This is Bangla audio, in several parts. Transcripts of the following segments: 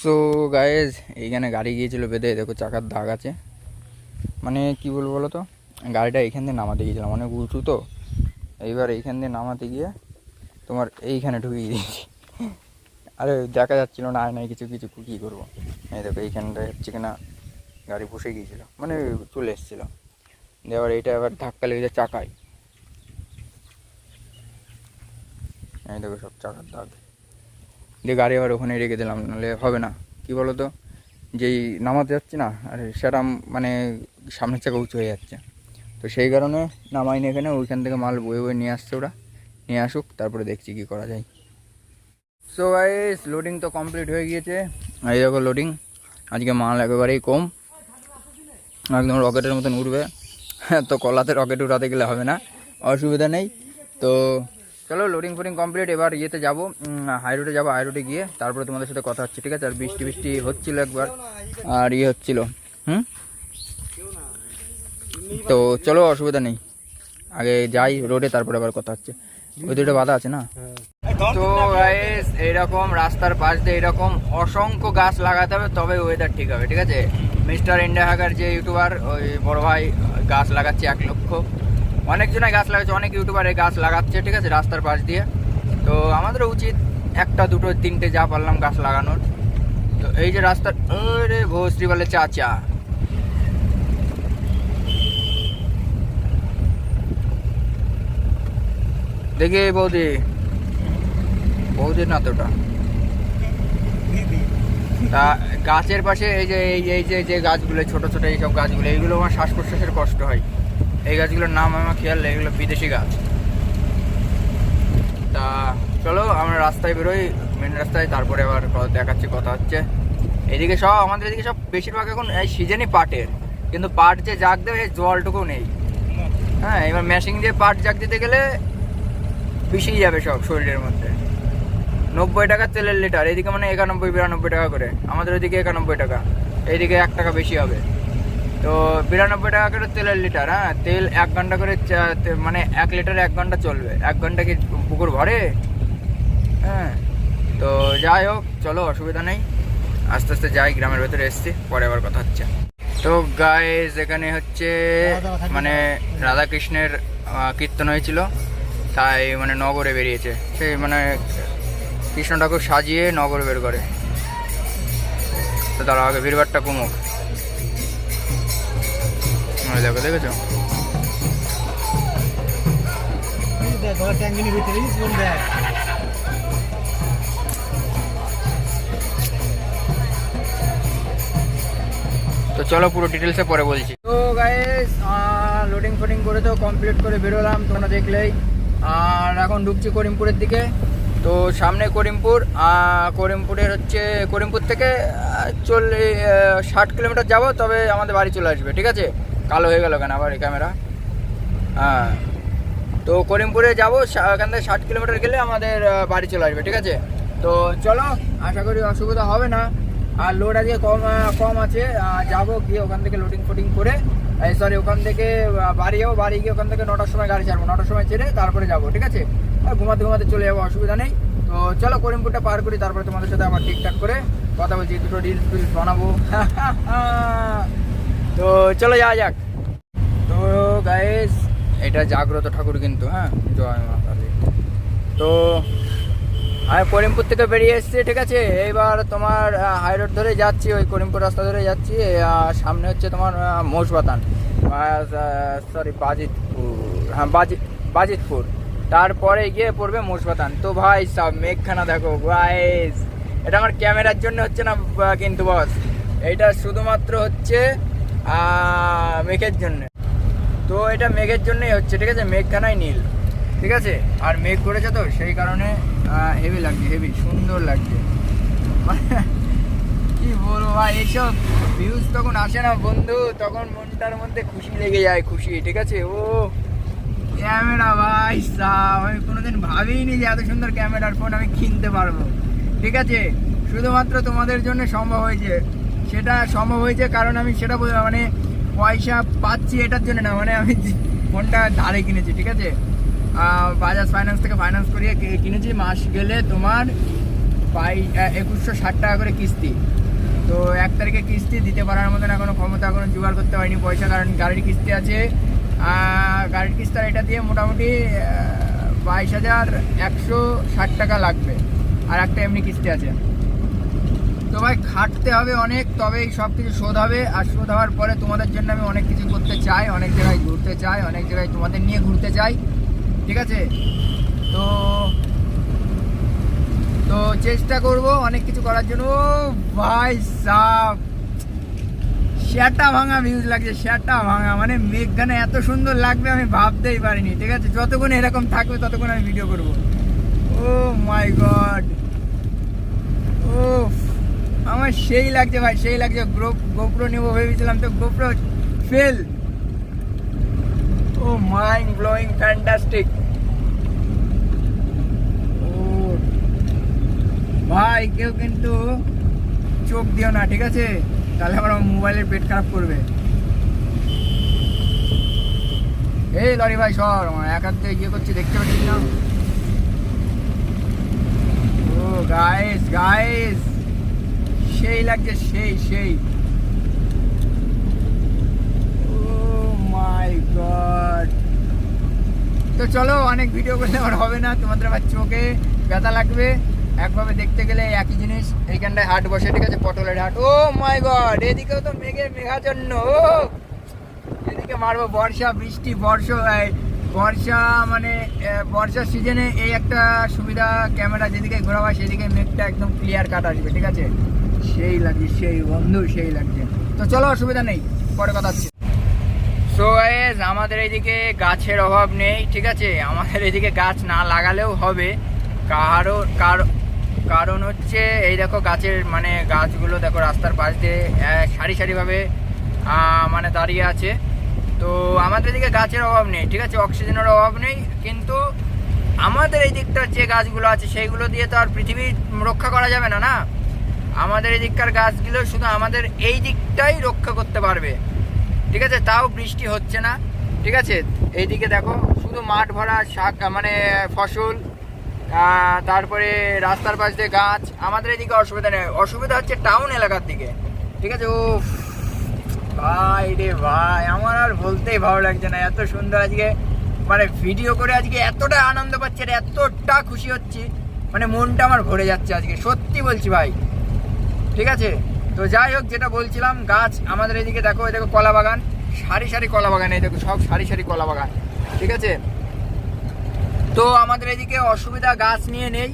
সো গায়েজ এইখানে গাড়ি গিয়েছিল বেঁধে, দেখো চাকার দাগ আছে। মানে কি বলব বলো তো গাড়িটা এইখান দিয়ে নামাতে গিয়েছিলাম অনেক উঁচু তো। এইবার এইখান দিয়ে নামাতে গিয়ে তোমার এইখানে ঢুকিয়ে দিয়েছি। আরে, দেখা যাচ্ছিল না, আর নাই, কিছু কিছু, কী করব? এই দেখো এইখানটা হচ্ছে কিনা গাড়ি বসে গিয়েছিল মানে চলে এসেছিল। আবার এইটা আবার ধাক্কা লেগেছে চাকায়। এই দেখো সব চাকার দাগ। দিয়ে গাড়ি আবার ওখানে রেখে দিলাম, নাহলে হবে না। কি বলো তো যেই নামাতে যাচ্ছি না, আর সেটা মানে সামনের চাকা উঁচু হয়ে যাচ্ছে। তো সেই কারণে নামাইনি এখানে, ওইখান থেকে মাল বয়ে বয়ে নিয়ে আসছে ওরা। নিয়ে আসুক, তারপরে দেখছি কি করা যায়। সো গাইস লোডিং তো কমপ্লিট হয়ে গিয়েছে। এই দেখো লোডিং আজকে মাল একেবারেই কম। একদম রকেটের মতন উঠবে। তো কলাতে রকেট উঠাতে গেলে হবে না, অসুবিধা নেই। তো চলো লোডিং ফোডিং কমপ্লিট এবার ইয়েতে যাব হাই রোডে যাব হাই রোডে গিয়ে তারপরে তোমাদের সাথে কথা হচ্ছে, ঠিক আছে? আর বৃষ্টি বৃষ্টি হচ্ছিল একবার, আর ইয়ে হচ্ছিল, হুম? তো চলো, অসুবিধা নেই। আগে যাই রোডে তারপরে আবার কথা হচ্ছে। ওই দুটো বাধা আছে না? তো এইরকম রাস্তার পাশ দিয়ে এরকম অসংখ্য গাছ লাগাতে হবে, তবে ওয়েদার ঠিক হবে, ঠিক আছে? মিস্টার ইন্ডিয়া হাগার যে ইউটিউবার ওই বড় ভাই, গাছ লাগাচ্ছে এক লক্ষ। অনেকজনে গাছ লাগাচ্ছে, অনেক ইউটিউবারে গাছ লাগাচ্ছে, ঠিক আছে, রাস্তার পাশ দিয়ে। তো আমাদেরও উচিত একটা, দুটো, তিনটে যা পারলাম গাছ লাগানোর। তো এই যে রাস্তার, ওরে ভোশ্রী বলে চাচা। দেখি বৌদি বৌদি। না তোটা তা গাছের পাশে এই যে, এই এই যে যে গাছগুলো, ছোট ছোট এইসব গাছগুলো, এইগুলো আমার শ্বাস প্রশ্বাসের কষ্ট হয়। এই গাছগুলোর নাম আমার খেয়াল নেই, এগুলো বিদেশি গাছ। তা চলো, আমরা রাস্তায় বেরোই মেন রাস্তায়, তারপরে আবার দেখাচ্ছি কথা হচ্ছে। এদিকে সব, আমাদের এদিকে সব বেশিরভাগ এখন এই সিজনই পাটের। কিন্তু পাট যে জাগ দেবে সেই জলটুকু নেই। হ্যাঁ এবার মেশিন দিয়ে পাট জাগ দিতে গেলে বিষিয়ে যাবে সব শরীরের মধ্যে। নব্বই টাকা তেলের লিটার, এদিকে মানে একানব্বই, বিরানব্বই টাকা করে। আমাদের ওইদিকে একানব্বই টাকা, এইদিকে এক টাকা বেশি হবে। তো বিরানব্বই টাকা করে তেলের লিটার হ্যাঁ? তেল এক ঘণ্টা করে মানে এক লিটার এক ঘণ্টা চলবে। এক ঘণ্টা কি পুকুর ভরে? হ্যাঁ। তো যাই হোক, চলো, অসুবিধা নেই। আস্তে আস্তে যাই, গ্রামের ভেতরে এসছি, পরে আবার কথা হচ্ছে। তো গাইজ এখানে হচ্ছে মানে রাধাকৃষ্ণের কীর্তন হয়েছিল। তাই মানে নগরে বেরিয়েছে। সেই মানে কৃষ্ণ ঠাকুর সাজিয়ে নগর বের করে। তো তার আগে, ভিড়ভাড়টা কমুক। ওই দেখো দেখেছ? তো চলো পুরো ডিটেলসে পরে বলছি। তো গাইস লোডিং ফোডিং করে তো কমপ্লিট করে বেরোলাম, তোমরা দেখলেই। আর এখন ঢুকছি করিমপুরের দিকে। তো সামনে করিমপুর করিমপুরের হচ্ছে, করিমপুর থেকে চল্লিশ ষাট কিলোমিটার যাব, তবে আমাদের বাড়ি চলে আসবে, ঠিক আছে? কালো হয়ে গেল কেন আবার এই ক্যামেরা হ্যাঁ। তো করিমপুরে যাব এখান থেকে ষাট কিলোমিটার গেলে আমাদের বাড়ি চলে আসবে, ঠিক আছে? তো চলো, আশা করি অসুবিধা হবে না। আর লোড আজকে কম কম আছে যাব গিয়ে ওখান থেকে লোডিং ফোডিং করে। সরি ওখান থেকে বাড়ি যাব, বাড়ি গিয়ে ওখান থেকে নটার সময় গাড়ি ছাড়বো। নটার সময় ছেড়ে তারপরে যাব, ঠিক আছে? আর ঘুমাতে ঘুমাতে চলে যাব, অসুবিধা নেই। তো চলো, করিমপুরটা পার করি, তারপরে তোমাদের সাথে আবার ঠিকঠাক করে কথা বলছি, দুটো রিলস ফিলস বানাবো। চলো যাওয়া যাক। তো গাইস এটা জাগ্রত ঠাকুর কিন্তু হ্যাঁ? জয় মা কালী তো আমি করিমপুর থেকে বেরিয়ে এসেছি ঠিক আছে? এইবার তোমার হাই রোড ধরে যাচ্ছি ওই করিমপুর রাস্তা ধরে যাচ্ছি আহ, সামনে হচ্ছে তোমার মোশবাতান সরি বাজিতপুর হ্যাঁ বাজি বাজিতপুর। তারপরে গিয়ে পড়বে মোশবাতান তো ভাই সব মেঘখানা দেখো গাইস এটা আমার ক্যামেরার জন্য হচ্ছে না কিন্তু বস এটা শুধুমাত্র হচ্ছে মেঘের জন্য। তো এটা মেঘের জন্যই হচ্ছে, ঠিক আছে? মেঘখানাই নীল, ঠিক আছে? আর মেঘ করেছে তো, সেই কারণে হেভি লাগছে হেভি সুন্দর লাগছে। কি বলব ভাই এইসব ভিউজ তখন আসে না বন্ধু, তখন মনটার মধ্যে খুশি লেগে যায়, খুশি, ঠিক আছে? ও, ক্যামেরা ভাই সাহ আমি কোনোদিন ভাবিনি যে এত সুন্দর ক্যামেরার ফোন আমি কিনতে পারব, ঠিক আছে? শুধুমাত্র তোমাদের জন্য সম্ভব হয়েছে। সেটা সম্ভব হয়েছে কারণ আমি সেটা মানে পয়সা পাচ্ছি এটার জন্য না মানে আমি ফোনটা ধারে কিনেছি, ঠিক আছে? বাজাজ ফাইন্যান্স থেকে ফাইন্যান্স করিয়ে কিনেছি, মাস গেলে তোমার বাই একুশশো ষাট টাকা করে কিস্তি। তো এক তারিখে কিস্তি, দিতে পারার মতন এখনও ক্ষমতা এখনও জোগাড় করতে হয়নি পয়সা, কারণ গাড়ির কিস্তি আছে। গাড়ির কিস্তি এটা দিয়ে মোটামুটি বাইশ হাজার একশো ষাট টাকা লাগবে, আর একটা এমনি কিস্তি আছে। তো ভাই খাটতে হবে অনেক, তবেই সব কিছু শোধ হবে। আর শোধ হওয়ার পরে তোমাদের জন্য আমি অনেক কিছু করতে চাই, অনেক জায়গায় ঘুরতে চাই, অনেক জায়গায় তোমাদের নিয়ে ঘুরতে চাই। ঠিক আছে? তো তো চেষ্টা করব অনেক কিছু করার জন্য। ভাই সাহ শ্যাটা ভাঙা ভিউজ লাগছে, শ্যাটা ভাঙা। মানে মেঘখানে এত সুন্দর লাগবে আমি ভাবতেই পারিনি, ঠিক আছে? যতক্ষণ এরকম থাকবে ততক্ষণ আমি ভিডিও করব। ও মাই গড আমার সেই লাগছে ভাই, সেই লাগছে। গোপ্রো নেব ভেবেছিলাম তো GoPro fail. Oh mind blowing, fantastic. Oh. ভাই, কেউ কিন্তু চোখ দিও না, ঠিক আছে? তাহলে আমার মোবাইলের পেট খারাপ করবে। এই লরি ভাই, সর। আমার এক হাত দিয়ে ইয়ে করছি, দেখতে পাচ্ছিস না? ও গাইস গাইস সেই লাগছে সেই সেই। ও মাই গড তো চলো, অনেক ভিডিও করলে আমার হবে না, তোমাদের আবার চোখে ব্যথা লাগবে। একভাবে দেখতে গেলে একই জিনিস, এইখানটায় হাট বসে, ঠিক আছে? পটলের হাট। ও মাই গড এদিকেও তো মেঘের মেঘাচন্ন ও। এদিকে মারবো বর্ষা, বৃষ্টি, বর্ষ বর্ষা মানে বর্ষার সিজনে এই একটা সুবিধা ক্যামেরা যেদিকে ঘোরাবা, সেদিকে মেঘটা একদম ক্লিয়ার কাট আসবে, ঠিক আছে? সেই লাগছে, সেই বন্ধু সেই লাগছে। তো চলো, অসুবিধা নেই, পরে কথা হচ্ছে। সো গাইস আমাদের এইদিকে গাছের অভাব নেই, ঠিক আছে? আমাদের এইদিকে গাছ না লাগালেও হবে। কারও কার- কারণ হচ্ছে, এই দেখো গাছের মানে গাছগুলো দেখো রাস্তার পাশ দিয়ে সারি সারিভাবে মানে দাঁড়িয়ে আছে। তো আমাদের এদিকে গাছের অভাব নেই, ঠিক আছে? অক্সিজেনের অভাব নেই, কিন্তু আমাদের এই দিকটার যে গাছগুলো আছে, সেইগুলো দিয়ে তো আর পৃথিবী রক্ষা করা যাবে না না? আমাদের এই দিককার গাছগুলো শুধু আমাদের এই দিকটাই রক্ষা করতে পারবে। ঠিক আছে? তাও বৃষ্টি হচ্ছে না। ঠিক আছে? এইদিকে দেখো, শুধু মাঠ ভরা শাক মানে ফসল তারপরে রাস্তার পাশ দিয়ে গাছ। আমাদের এদিকে অসুবিধা নেই। অসুবিধা হচ্ছে টাউন এলাকার দিকে। ঠিক আছে? ও ভাই রে ভাই, আমার আর বলতেই ভালো লাগছে না। এত সুন্দর আজকে মানে ভিডিও করে আজকে এতটা আনন্দ পাচ্ছি আর এতটা খুশি হচ্ছি। মানে মনটা আমার ভরে যাচ্ছে আজকে। সত্যি বলছি ভাই। ঠিক আছে? তো যাই হোক, যেটা বলছিলাম, গাছ আমাদের এদিকে দেখো, এই দেখো কলা বাগান। সারি সারি কলা বাগান, এই দেখো সব সারি সারি কলা বাগান। ঠিক আছে? তো আমাদের এদিকে অসুবিধা গাছ নিয়ে নেই।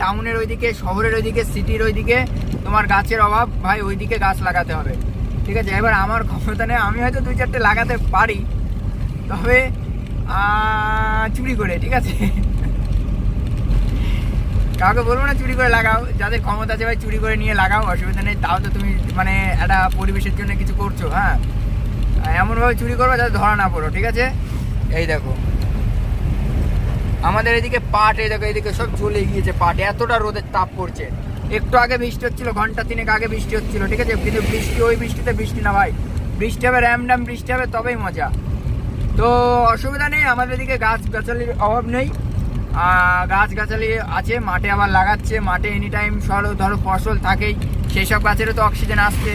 টাউনের ওইদিকে, শহরের ওইদিকে, সিটির ওইদিকে তোমার গাছের অভাব। ভাই, ওইদিকে গাছ লাগাতে হবে। ঠিক আছে? এবার আমার ক্ষমতা নেই, আমি হয়তো দুই চারটে লাগাতে পারি। তবে চুরি করে, ঠিক আছে? কাউকে বলব না চুরি করে লাগাও, যাদের ক্ষমতা আছে ভাই চুরি করে নিয়ে লাগাও, অসুবিধা নেই, তাও তো তুমি মানে একটা পরিবেশের জন্য কিছু করছ হ্যাঁ? এমনভাবে চুরি করবে যাতে ধরা না পড়ো, ঠিক আছে? এই দেখো। আমাদের এদিকে পাট, এই দেখো, এদিকে সব জ্বলে গিয়েছে পাট, এতটা রোদের তাপ পড়ছে। একটু আগে বৃষ্টি হচ্ছিল, ঘণ্টা তিনেক আগে বৃষ্টি হচ্ছিল, ঠিক আছে? কিন্তু বৃষ্টি, ওই বৃষ্টিতে বৃষ্টি না ভাই। বৃষ্টি হবে র্যামডাম বৃষ্টি হবে, তবেই মজা। তো অসুবিধা নেই, আমাদের এদিকে গাছ গাছালির অভাব নেই। আহ, গাছ গাছালি আছে মাঠে আবার লাগাচ্ছে মাঠে এনি টাইম সরো ধরো ফসল থাকেই সেই সব গাছেরও তো অক্সিজেন আসছে।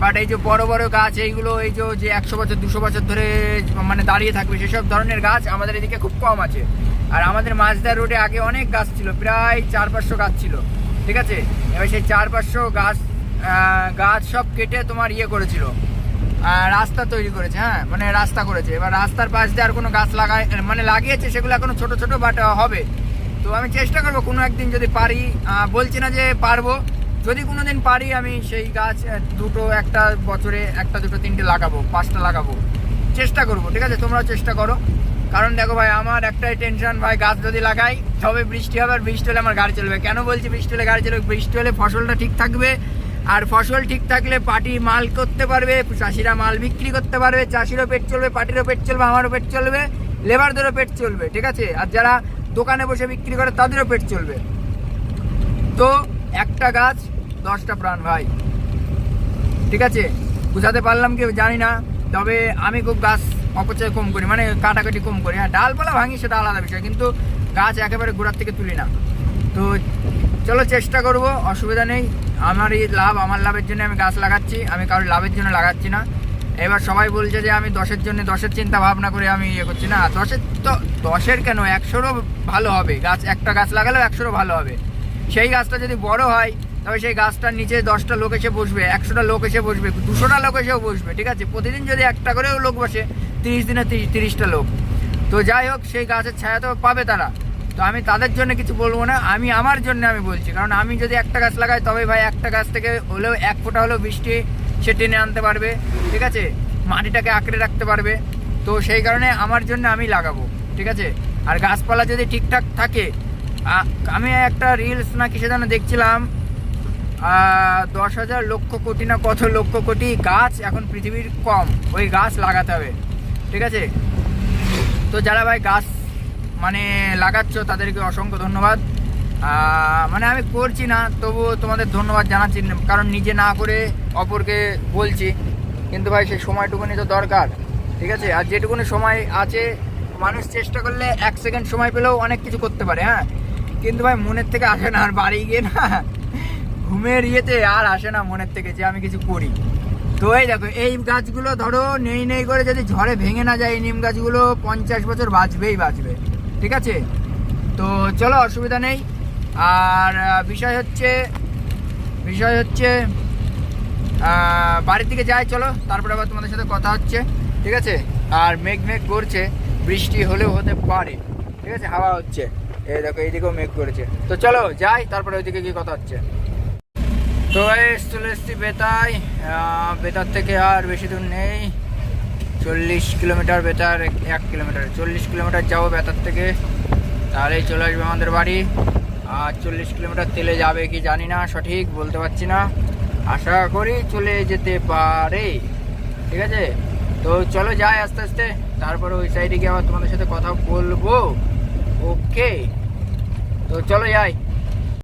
বাট এই যে বড় বড় গাছ এইগুলো এই যে একশো বছর দুশো বছর ধরে মানে দাঁড়িয়ে থাকবে সেসব ধরনের গাছ আমাদের এদিকে খুব কম আছে। আর আমাদের মাঝদা রোডে আগে অনেক গাছ ছিল প্রায় চার পাঁচশো গাছ ছিল ঠিক আছে? এবার সেই চার পাঁচশো গাছ গাছ সব কেটে তোমার ইয়ে করেছিল। রাস্তা তৈরি করেছে হ্যাঁ মানে রাস্তা করেছে। এবার রাস্তার পাশ দিয়ে আর কোনো গাছ লাগায় মানে লাগিয়েছে, সেগুলো এখনও ছোট ছোট বাট হবে। তো আমি চেষ্টা করব কোনো একদিন যদি পারি বলছি না যে পারব। যদি কোনো দিন পারি, আমি সেই গাছ দুটো, একটা বছরে, একটা, দুটো, তিনটে লাগাবো, পাঁচটা লাগাবো। চেষ্টা করব, ঠিক আছে? তোমরাও চেষ্টা করো। কারণ দেখো ভাই, আমার একটাই টেনশন ভাই, গাছ যদি লাগাই তবে বৃষ্টি হবে আর বৃষ্টি হলে আমার গাড়ি চলবে। কেন বলছি বৃষ্টি হলে গাড়ি চলবে? বৃষ্টি হলে ফসলটা ঠিক থাকবে আর ফসল ঠিক থাকলে পার্টি মাল করতে পারবে, চাষিরা মাল বিক্রি করতে পারবে, চাষিরও পেট চলবে পার্টিরও পেট চলবে, আমারও পেট চলবে, লেবারদেরও পেট চলবে, ঠিক আছে? আর যারা দোকানে বসে বিক্রি করে তাদেরও পেট চলবে। তো একটা গাছ, দশটা প্রাণ ভাই, ঠিক আছে? বুঝাতে পারলাম কি জানি না, তবে আমি খুব গাছ অপচয় কম করি মানে কাটাকাটি কম করি। হ্যাঁ ডালপালা ভাঙি, সেটা আলাদা বিষয়, কিন্তু গাছ একেবারে গোড়ার থেকে তুলি না। তো চলো চেষ্টা করব, অসুবিধা নেই। আমারই লাভ, আমার লাভের জন্য আমি গাছ লাগাচ্ছি, আমি কারোর লাভের জন্য লাগাচ্ছি না। এবার সবাই বলছে যে আমি দশের জন্য, দশের চিন্তা ভাবনা করে আমি ইয়ে করছি। না, দশের তো, দশের কেন? একশোরও ভালো হবে। গাছ, একটা গাছ লাগালেও একশোরও ভালো হবে। সেই গাছটা যদি বড় হয়, তবে সেই গাছটার নিচে দশটা লোক এসে বসবে, একশোটা লোক এসে বসবে, দুশোটা লোক এসেও বসবে, ঠিক আছে? প্রতিদিন যদি একটা করেও লোক বসে, তিরিশ দিনে তিরিশ, তিরিশটা লোক। তো যাই হোক, সেই গাছের ছায়া তো পাবে তারা। তো আমি তাদের জন্য কিছু বলব না, আমি আমার জন্য আমি বলছি। কারণ আমি যদি একটা গাছ লাগাই, তবে ভাই একটা গাছ থেকে হলেও এক ফোঁটা হলেও বৃষ্টি সে টেনে আনতে পারবে, ঠিক আছে? মাটিটাকে আঁকড়ে রাখতে পারবে। তো সেই কারণে আমার জন্য আমি লাগাবো, ঠিক আছে? আর গাছপালা যদি ঠিকঠাক থাকে আমি একটা রিলস না কিসে যেন দেখছিলাম দশ হাজার লক্ষ কোটি না কত লক্ষ কোটি গাছ এখন পৃথিবীর কম, ওই গাছ লাগাতে হবে, ঠিক আছে? তো যারা ভাই গাছ মানে লাগাচ্ছ, তাদেরকে অসংখ্য ধন্যবাদ। মানে আমি করছি না, তবুও তোমাদের ধন্যবাদ জানাচ্ছি, কারণ নিজে না করে অপরকে বলছি। কিন্তু ভাই, সেই সময়টুকুনি তো দরকার, ঠিক আছে? আর যেটুকুনি সময় আছে, মানুষ চেষ্টা করলে এক সেকেন্ড সময় পেলেও অনেক কিছু করতে পারে হ্যাঁ? কিন্তু ভাই, মনের থেকে আসে না, আর বাড়ি গিয়ে না, ঘুমের ইয়েতে আর আসে না মনের থেকে যে আমি কিছু করি। তো এই দেখো, এই গাছগুলো ধরো, নেই নেই করে যদি ঝড়ে ভেঙে না যায়, এই নিম গাছগুলো পঞ্চাশ বছর বাঁচবেই বাঁচবে। ঠিক আছে? তো চলো, অসুবিধা নেই। আর বিষয় হচ্ছে বিষয় হচ্ছে বাড়ির দিকে যাই, চলো। তারপরে আবার তোমাদের সাথে কথা হচ্ছে, ঠিক আছে? আর মেঘ মেঘ করছে, বৃষ্টি হলেও হতে পারে, ঠিক আছে? হাওয়া হচ্ছে। এই দেখো, এইদিকেও মেঘ করেছে। তো চলো, যাই, তারপরে ওইদিকে গিয়ে কথা হচ্ছে। তো চলে এসছি বেতায়। বেতার থেকে আর বেশি দূর নেই। চল্লিশ কিলোমিটার বেতার, এক- কিলোমিটার। চল্লিশ কিলোমিটার যাব বেতার থেকে, তাহলেই চলে আসবে আমাদের বাড়ি। আর চল্লিশ কিলোমিটার তেলে যাবে কি জানি না, সঠিক বলতে পারছি না। আশা করি চলে যেতে পারে। ঠিক আছে? তো চলো যাই আস্তে আস্তে, তারপরে ওই সাইডে গিয়ে আবার তোমাদের সাথে কথা বলব। ওকে তো চলো যাই।